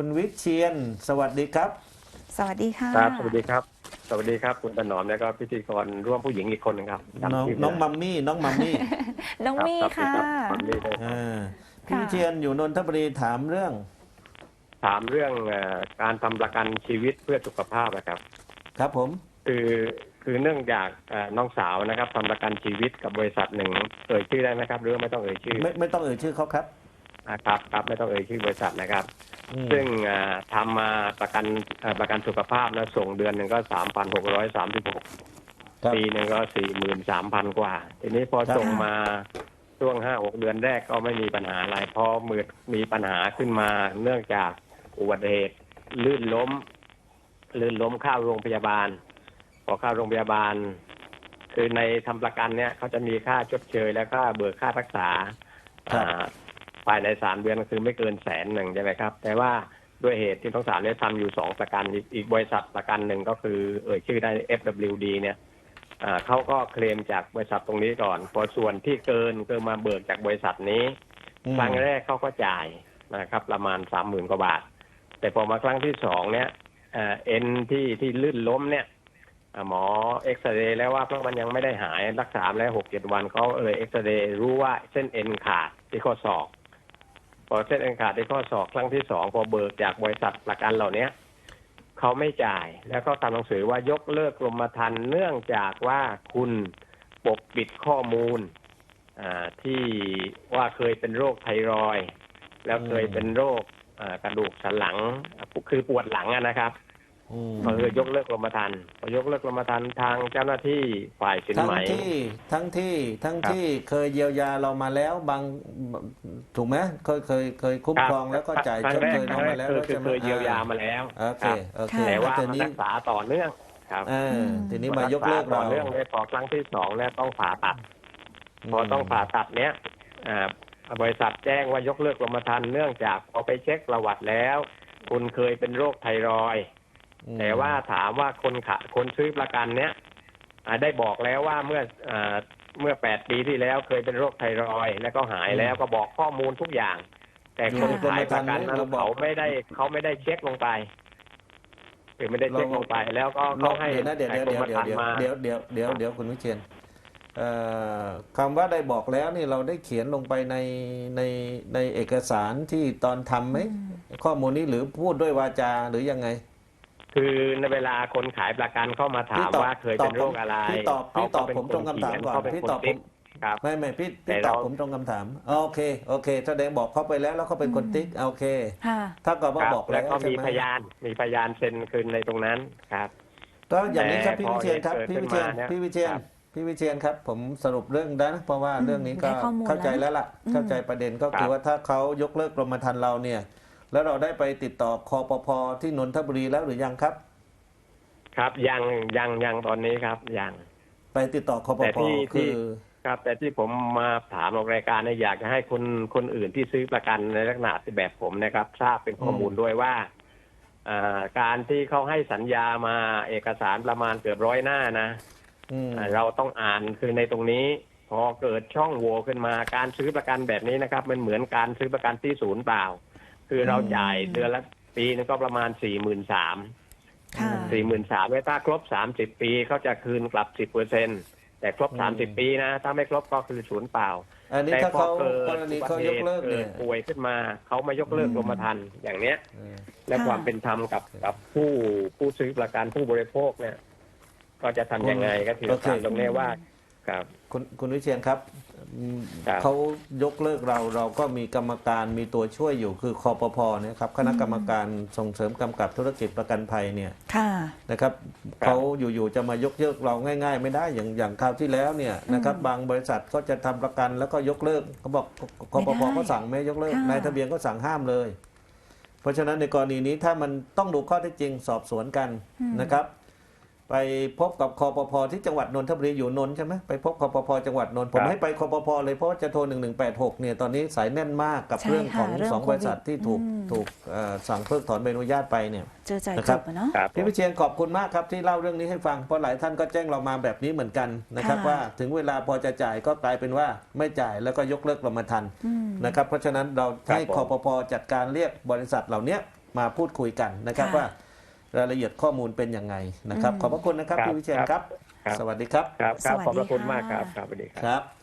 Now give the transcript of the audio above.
คุณวิเชียน สวัสดีครับ สวัสดีค่ะ ครับ สวัสดีครับ สวัสดีครับ คุณถนอมแล้วก็พิธีกรร่วมผู้หญิงอีกคนหนึ่งครับจำน้องชื่ไได้น้องมัมมี่น้องมัมมี่น้องรับมี่รับค่ะ รับมัมมี่ด้วยอ่าพี่ค่ะวิเชียนอยู่นนทบุรีถามเรื่อง ถามเรื่องเอ่อการทำประกันชีวิตเพื่อสุขภาพนะครับ ครับผม คือคือเนื่องจากเอ่อน้องสาวนะครับทำประกันชีวิตกับบริษัทหนึ่งเอ่ยชื่อได้ไหมครับ หรือว่าไม่ต้องเอ่ยชื่อ ไม่ไม่ต้องเอ่ยชื่อเขาครับ นะครับครับไม่ต้องเอ่ยชื่อบริษัทนะครับ อืมซึ่งเอ่อทำมาประกันเอ่อประกันสุขภาพนะส่งเดือนหนึ่งก็สามพันหกร้อยสามสิบหก ครับ ปีหนึ่งก็สี่หมื่นสามพันกว่า ทีนี้พอครับ ส่งมาช่วงห้าหกเดือนแรกก็ไม่มีปัญหาอะไรพอมืดมีปัญหาขึ้นมา เนื่องจากอุบัติเหตุลื่นล้ม ลื่นล้มเข้าโรงพยาบาล พอเข้าโรงพยาบาล คือในทำประกันเนี่ยเขาจะมีค่าชดเชยและค่าเบิกค่ารักษาครับ อ่า ภายในสามเดือนก็คือไม่เกินแสนหนึ่งใช่ไหมครับ แต่ว่าด้วยเหตุที่ทั้งสามเนี่ยทำอยู่สองประกันอีกอีกบริษัทประกันหนึ่งก็คือเอ่ยชื่อได้ FWD เนี่ยอ่าเขาก็เคลมจากบริษัทตรงนี้ก่อน พอส่วนที่เกินเกินมาเบิกจากบริษัทนี้อืมครั้งแรกเขาก็จ่ายนะครับ ประมาณสามหมื่นกว่าบาท แต่พอมาครั้งที่สองเนี่ยเอ่อเอ็นที่ที่ลื่นล้มเนี่ยอ่าหมอเอ็กซเรย์แล้วว่าเพราะมันยังไม่ได้หายรักษามาแล้วหกเจ็ดวันเขาเออเอ็กซเรย์รู้ว่าเส้นเอ็นขาดที่ข้อศอก พอเส้นเอ็นขาดในข้อสอบครั้งที่สองพอเบิกจากบริษัทประกันเหล่าเนี้ยเขาไม่จ่ายแล้วก็ทำหนังสือว่ายกเลิกกรมธรรม์เนื่องจากว่าคุณปกปิดข้อมูลที่ว่าเคยเป็นโรคไทรอยแล้วเคยเป็นโรคกระดูกสันหลังคือปวดหลังนะครับ อืมก็คือยกเลิกกรมธรรม์พอยกเลิกกรมธรรม์ทางเจ้าหน้าที่ฝ่ายสินทั้งไหม ที่ทั้งที่ทั้งครับที่เคยเยียวยาเรามาแล้วบางถูกไหมเคยเคยเคยคุ้มครองแล้วก็จ่ายครั้ชงดแรกเชยครั้เรางแรมากแล้วคือแล้วคือใช่ไหมเคยเยียวยามาแล้วโอเคครับโอเคค่ะแต่ว่าทีมันนี้รักษาต่อเนื่องครับเออทีนี้มายกเลิกต่เรา อเนื่องเลยพอครั้งที่สองเนี่ยต้องผ่าตัด พอต้องผ่าตัดเนี้ยอ่าบริษัทแจ้งว่ายกเลิกกรมธรรม์เนื่องจากพอไปเช็คประวัติแล้ว คุณเคยเป็นโรคไทรอยด์อืม แต่ว่าถามว่าคนขะคนซื้อประกันเนี้ยอ่าได้บอกแล้วว่าเมื่ออ่าเมื่อแปดปีที่แล้วเคยเป็นโรคไทรอยด์แล้วก็หายแล้วก็บอกข้อมูลทุกอย่าง แต่คนขายประกันนั้นเขาไม่ได้เขาไม่ได้เช็คลงไปคือไม่ได้เช็คลงไปแล้วก็เราเขาให้เดี๋ยวนะเดี๋ยวให้เดี๋ยวกรเดี๋ยวมธรรเดี๋ยวม์มาเดี๋ยวเดี๋ยวเดี๋ยวเดี๋ยวคุณวิเชียนเอ่อคำว่าได้บอกแล้วนี่เราได้เขียนลงไปในในในเอกสารที่ตอนทำไหมข้อมูลนี้หรือพูดด้วยวาจาหรือยังไง คือในเวลาคนขายประกันเข้ามาถามพี่ตอบว่าเคยเป็นโรคอะไรพี่ตอบพี่ตอบผมตรงคำถามก่อนเขาเป็นพี่คนตอบผติ๊มกครับไม่ไม่พี่แต่พี่ตอบเราผมตรงคำถามอ๋อโอเคโอเคแสดงบอกเขาไปแล้วแล้วเขาเป็นคนติ๊กโอเคค่ะถ้ากับว่าครับบอกแล้แล้ววก็ใช่มีไหมพยานมีพยานเซ็นคืนในตรงนั้นครับก็อย่างนี้ครับแต่พี่วิเชียนครับพอพี่วิเชียนเกิดขึ้นมาเนี่ยพี่วิเชียนครับพี่วิเชียนครับ ผมสรุปเรื่องได้นะเพราะว่าอืมเรื่องนี้ก็ได้ข้อมูลเข้าใจแล้วล่ะอืมเข้าใจประเด็นก็ครัคือบว่าถ้าเขายกเลิกกรมธรรม์เราเนี่ย แล้วเราได้ไปติดต่อคอปพที่นนทบุรีแล้วหรือยังครับ ครับยังยังยังตอนนี้ครับยังไปติดต่อคอปแต่พที่ที่คือครับแต่ที่ผมมาถามออกรายการเนี่ยอยากจะให้คนคนอื่นที่ซื้อประกันในลักษณะที่แบบผมนะครับ ทราบเป็นข้อมูลด้วยว่าอ่าการที่เขาให้สัญญามาเอกสารประมาณเกือบร้อยหน้านะอืมอ่าเราต้องอ่านคือในตรงนี้ พอเกิดช่องโหว่ขึ้นมาการซื้อประกันแบบนี้นะครับ มันเหมือนการซื้อประกันที่ศูนย์เปล่า คือเราจ่ายเดือนละปีนึงก็ประมาณสี่หมื่นสามค่ะสี่หมื่นสามถ้าครบสามสิบปีเขาจะคืนกลับสิบเปอร์เซ็นแต่ครบอืสามสิบมปีนะ ถ้าไม่ครบก็คือศูนย์เปล่าอันนี้แต่ถ้าพอเขาเกิกดรณีอุบัเขาติยเหกตุเลิกเกิเนี่ดยป่วยขึ้นมาเขามายกเลิกอืมกรมธรรม์อย่างเนี้ยเออและค่ะความเป็นธรรมกับกับผู้ผู้ซื้อประกันผู้บริโภคเนี่ย ก็จะทำยังไงก็ถือโอเคถามตรงนี้ว่าครับ คุณคุณวิเชียนครับอืม ครับ เขายกเลิกเราเราก็มีกรรมการมีตัวช่วยอยู่คือคอปพเนี่ยครับคณะกรรมการส่งเสริมกำกับธุรกิจประกันภัยเนี่ยค่ะ นะครับครับ เขาอยู่ๆจะมายกเลิกเราง่าย ๆ ไม่ได้อย่างอย่างคราวที่แล้วเนี่ยนะครับอืมบางบริษัทก็จะทำประกันแล้วก็ยกเลิกเขาบอกคอปพไม่ได้ก็สั่งไม่ให้ยกเลิกค่ะ นายทะเบียนก็สั่งห้ามเลย เพราะฉะนั้นในกรณีนี้ถ้ามันต้องดูข้อเท็จจริงสอบสวนกันอืมนะครับ ไปพบกับคอปพที่จังหวัดนนทบุรีอยู่นนท์ใช่ไหมไปพบคอปพจังหวัดนนท์ผมครับให้ไปคอปพเลยเพราะว่าจะโทร 1186เนี่ยตอนนี้สายแน่นมากกับใช่เรื่องของค่ะเรื่องสองโควิดบริษัทที่ถูกอืมถูกเอ่อสั่งเพิกถอนใบอนุญาตไปเนี่ยเจอจ่ายนะคจรับบอะเนาะครับพี่วิเชียนขอบคุณมากครับที่เล่าเรื่องนี้ให้ฟังเพราะหลายท่านก็แจ้งเรามาแบบนี้เหมือนกันนะครับค่ะว่าถึงเวลาพอจะจ่ายก็กลายเป็นว่าไม่จ่ายแล้วก็ยกเลิกกรมธรรม์อืมนะครับเพราะฉะนั้นเราครับให้ผมคอปพจัดการเรียกบริษัทเหล่านี้มาพูดคุยกันนะครับค่ะว่า รายละเอียดข้อมูลเป็นยังไงนะครับอืมขอบพระคุณนะครับครับพี่วิเชียนครับครับ สวัสดีครับ ครับครับสวัสดีขอบพระคุณค่ะ มากครับครับสวัสดีครับ ครับ